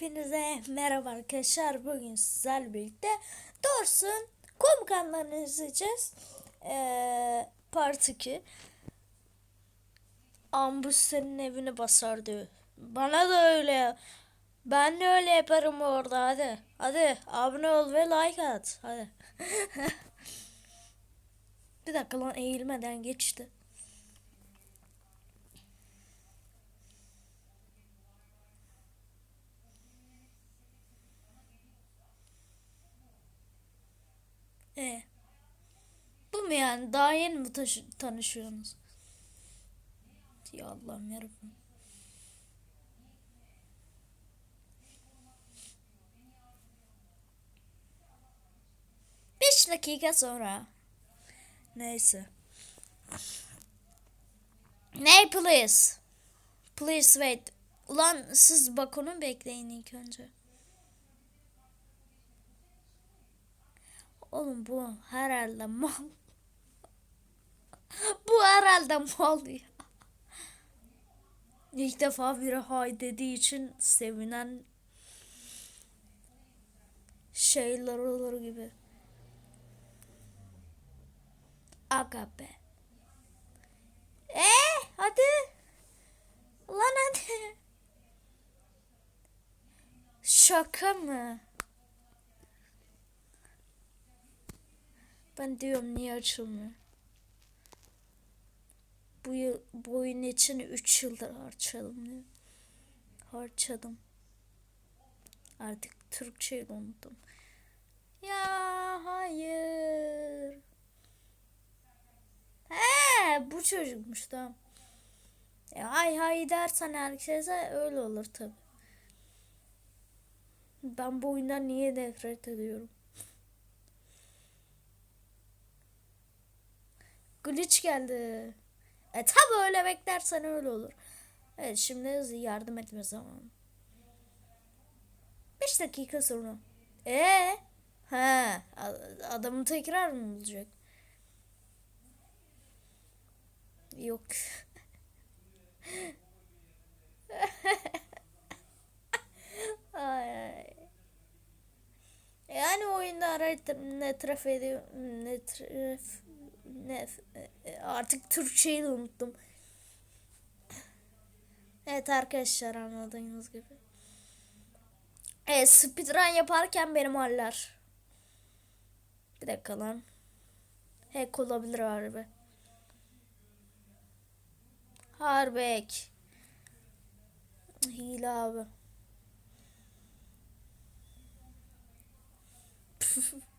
Hepinize merhaba arkadaşlar. Bugün sizlerle birlikte Dors'un komik anlarını izleyeceğiz. Ee, part 2. Ambush senin evini basar diyor. Bana da öyle. Ben de öyle yaparım orada hadi. Hadi abone ol ve like at. Hadi. Bir dakika lan eğilmeden geçti. E. Bu mu yani? Daha yeni mi tanışıyorsunuz? Ya Allah'ım yarabbim. Beş dakika sonra. Neyse. Ne please? Please wait. Ulan siz balkonu bekleyin ilk önce. Oğlum bu herhalde mal. bu herhalde mal ya. İlk defa biri hay dediği için sevinen şeyler olur gibi. Aga be. Ee, hadi. Lan hadi. Şaka mı? Ben diyorum niye açılmıyor? Bu, yıl, bu oyun için 3 yıldır harcadım diyor. Harcadım. Artık Türkçeyi unuttum. Ya hayır. He bu çocukmuş tamam. E, hay hay dersen herkese öyle olur tabi. Ben bu oyundan niye nefret ediyorum? Glitch geldi. E tabi öyle beklersen öyle olur. Evet şimdi yardım etme zamanı. 5 dakika sonra. E He adamı tekrar mı bulacak? Yok. ay. Yani oyunda arayıp netref ediyor. Netref ne artık Türkçeyi de unuttum. Evet arkadaşlar anladığınız gibi. Evet speedrun yaparken benim haller. Bir dakika lan. Hack olabilir harbi. Harbi hack. Hile abi.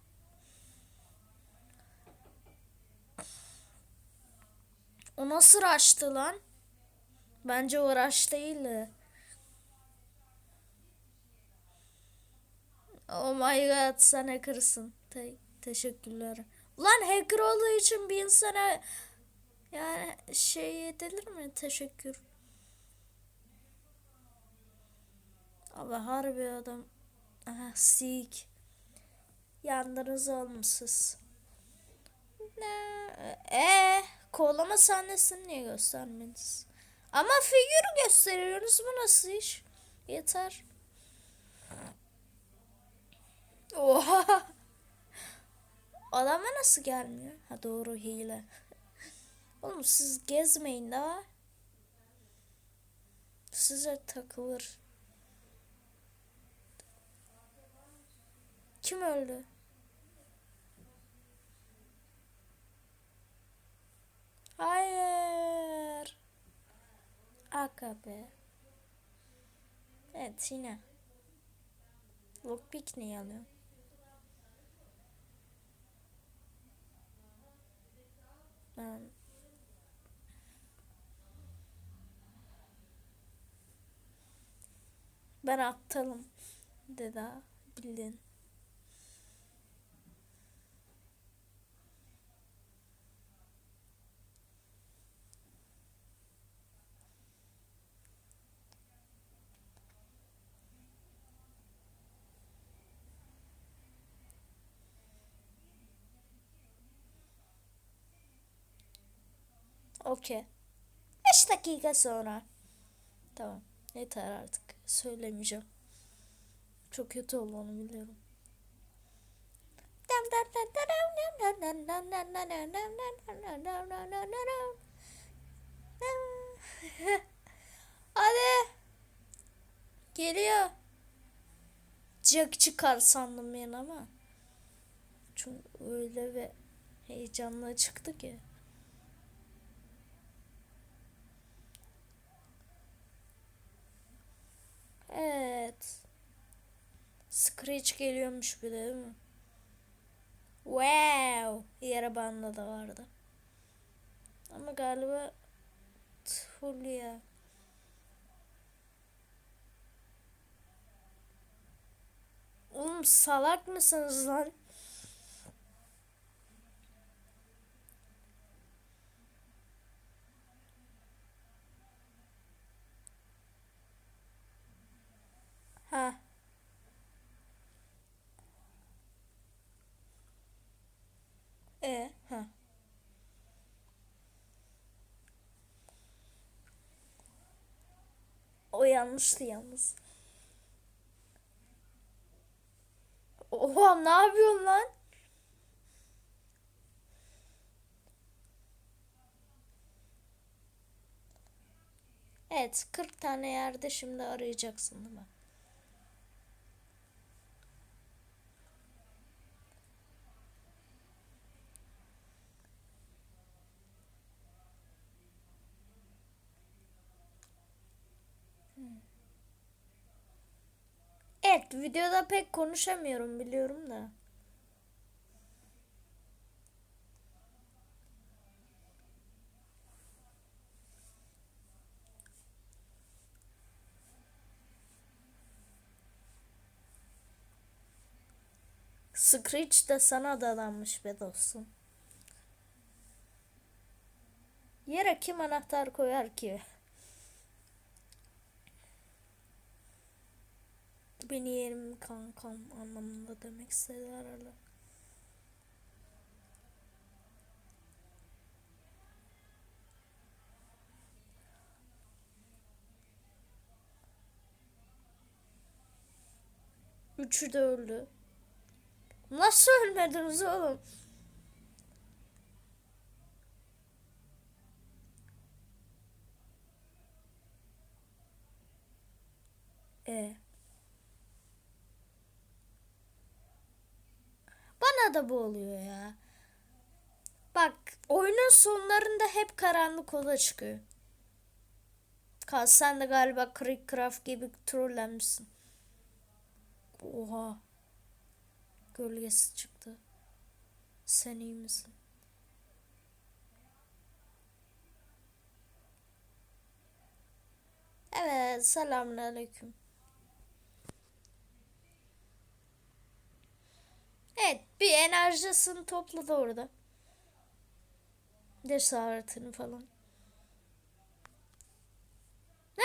O nasıl açtı lan? Bence o rush değildi. Oh my god sen hackersın. Te teşekkürler. Ulan hacker olduğu için bir insana yani şey edilir mi? Teşekkür. Abi harbi adam. Aha sik. Yandınız olmuşsuz. Ne? Eee? Kovalama sahnesini niye göstermediniz? Ama figürü gösteriyorsunuz. Bu nasıl iş? Yeter. Oha. Adama nasıl gelmiyor? Ha doğru hile. Oğlum siz gezmeyin daha. Size takılır. Kim öldü? Hayır. Be. Evet yine. Lockpick ne alıyor? Ben Ben aptalım. Deda bildin. Okey. 5 dakika sonra. Tamam. Yeter artık. Söylemeyeceğim. Çok kötü oldu onu biliyorum. Hadi. Geliyor. Jack çıkar sandım ben ama. Çünkü öyle ve heyecanla çıktı ki. Evet. Screech geliyormuş bir de değil mi? Wow. Yara banda da vardı. Ama galiba full ya. Oğlum salak mısınız lan? Ha. E ha. O yanlıştı yalnız. Oha ne yapıyorsun lan? Evet 40 tane yerde şimdi arayacaksın değil mi? Evet videoda pek konuşamıyorum biliyorum da. Screech de sana dadanmış be dostum. Yere kim anahtar koyar ki? Beni yerim kankam anlamında demek istedi herhalde. Üçü de öldü. Nasıl ölmediniz oğlum? E. Bana da bu oluyor ya. Bak oyunun sonlarında hep karanlık oda çıkıyor. Kal sen de galiba Crickcraft gibi trollenmişsin. Oha. Gölgesi çıktı. Sen iyi misin? Evet, selamünaleyküm. Evet, bir enerjisini topladı orada. Cesaretini falan. Ne?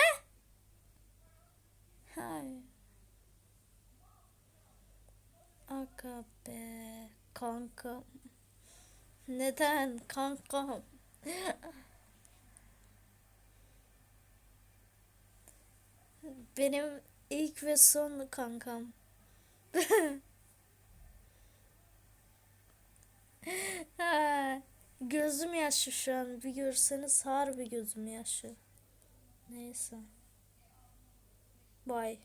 Hayır. Aga be kanka. Neden kankam? Benim ilk ve son kankam. Gözüm yaşlı şu an. Bir görseniz harbi gözüm yaşlı. Neyse. Bye.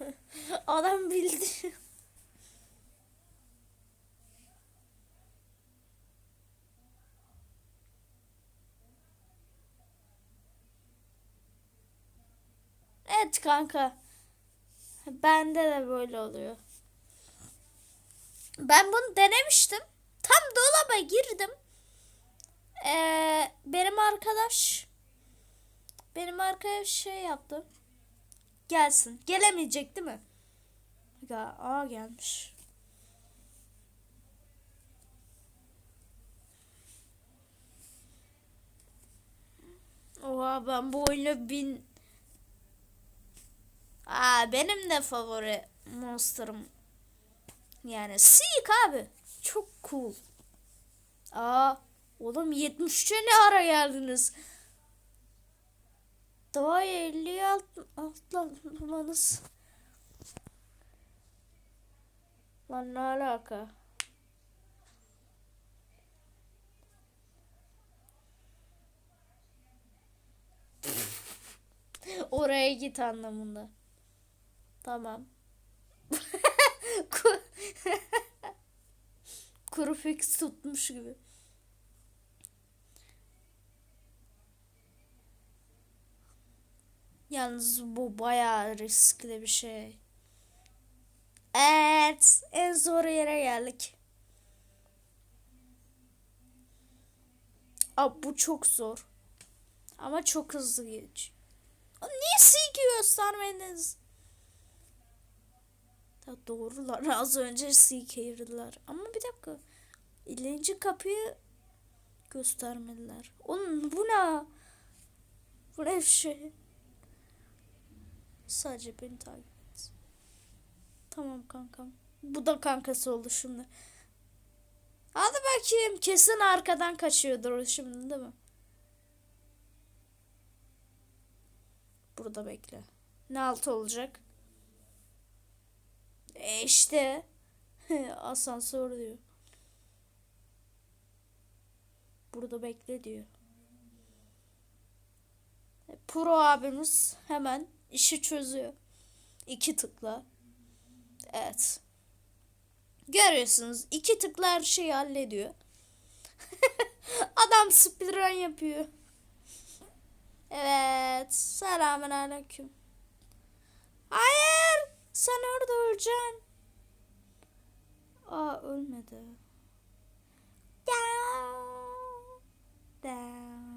Adam bildi. Evet kanka. Bende de böyle oluyor. Ben bunu denemiştim. Tam dolaba girdim. Ee, benim arkadaş benim arkadaş şey yaptı. Gelsin. Gelemeyecek değil mi? Ya, aa gelmiş. Oha ben bu oyunu bin... Aa benim de favori monster'ım. Yani Seek abi. Çok cool. Aa oğlum 73'e ne ara geldiniz? Daha 50'ye alt, atlamanız Lan ne alaka? Oraya git anlamında. Tamam. Ku- Kuru fix tutmuş gibi. Yalnız bu bayağı riskli bir şey. Evet, en zor yere geldik. Abi bu çok zor. Ama çok hızlı geç. Niye silgi göstermediniz? Ya doğrular. Az önce silkeyirdiler. Ama bir dakika. İlerinci kapıyı göstermediler. Onun bu ne? Bu ne şey? Sadece beni takip et. Tamam kankam. Bu da kankası oldu şimdi. Hadi bakayım. Kesin arkadan kaçıyordur şimdi değil mi? Burada bekle. Ne altı olacak? E işte. Asansör diyor. Burada bekle diyor. E, Pro abimiz hemen işi çözüyor. İki tıkla. Evet. Görüyorsunuz iki tıkla her şeyi hallediyor. Adam speedrun yapıyor. Evet. Selamun aleyküm. Hayır. Sen orada öleceksin. Aa ölmedi. Down, down,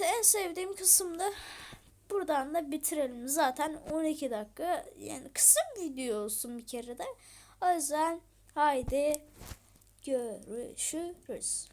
Evet en sevdiğim kısımda buradan da bitirelim. Zaten 12 dakika yani bir video olsun bir kere de. O yüzden haydi görüşürüz.